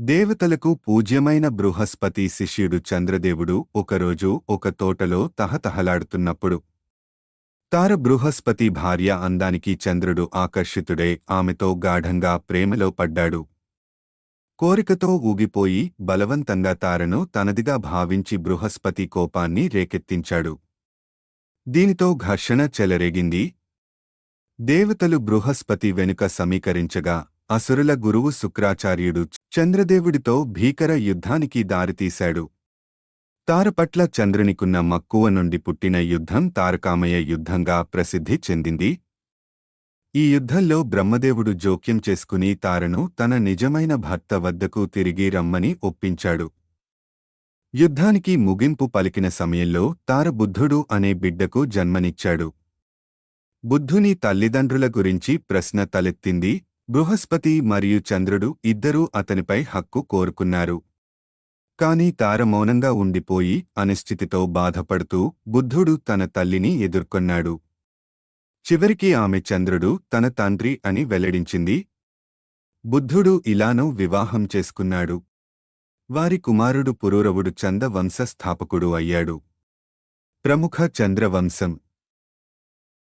దేవతలకు పూజ్యమైన బృహస్పతి శిష్యుడు చంద్రదేవుడు ఒకరోజు ఒక తోటలో తహతహలాడుతున్నప్పుడు. తార బృహస్పతి భార్య అందానికి చంద్రుడు ఆకర్షితుడై ఆమెతో గాఢంగా ప్రేమలో పడ్డాడు. కోరికతో ఊగిపోయి బలవంతంగా తారను తనదిగా భావించి బృహస్పతి కోపాన్ని రేకెత్తించాడు. దీనితో ఘర్షణ చెలరేగింది. దేవతలు బృహస్పతి వెనుక సమీకరించగా అసురుల గురువు శుక్రాచార్యుడు చంద్రదేవుడితో భీకర యుద్ధానికి దారితీశాడు. తారపట్ల చంద్రునికున్న మక్కువ నుండి పుట్టిన యుద్ధం తారకామయ యుద్ధంగా ప్రసిద్ధి చెందింది. ఈ యుద్ధంలో బ్రహ్మదేవుడు జోక్యం చేసుకుని తారను తన నిజమైన భర్త వద్దకు తిరిగి రమ్మని ఒప్పించాడు. యుద్ధానికి ముగింపు పలికిన సమయంలో తారబుద్ధుడు అనే బిడ్డకు జన్మనిచ్చాడు. బుద్ధుని తల్లిదండ్రుల గురించి ప్రశ్న తలెత్తింది బృహస్పతి మరియు చంద్రుడు ఇద్దరూ అతనిపై హక్కు కోరుకున్నారు. కాని తార మౌనంగా ఉండిపోయి అనిశ్చితితో బాధపడుతూ బుద్ధుడు తన తల్లిని ఎదుర్కొన్నాడు. చివరికి ఆమె చంద్రుడు తన తండ్రి అని వెల్లడించింది. బుద్ధుడు ఇలానో వివాహం చేసుకున్నాడు. వారి కుమారుడు పురూరవుడు చంద వంశ స్థాపకుడు అయ్యాడు. ప్రముఖ చంద్రవంశం